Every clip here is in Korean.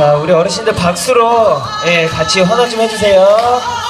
자, 우리 어르신들 박수로 예, 같이 환호 좀 해주세요.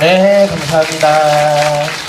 네, 감사합니다.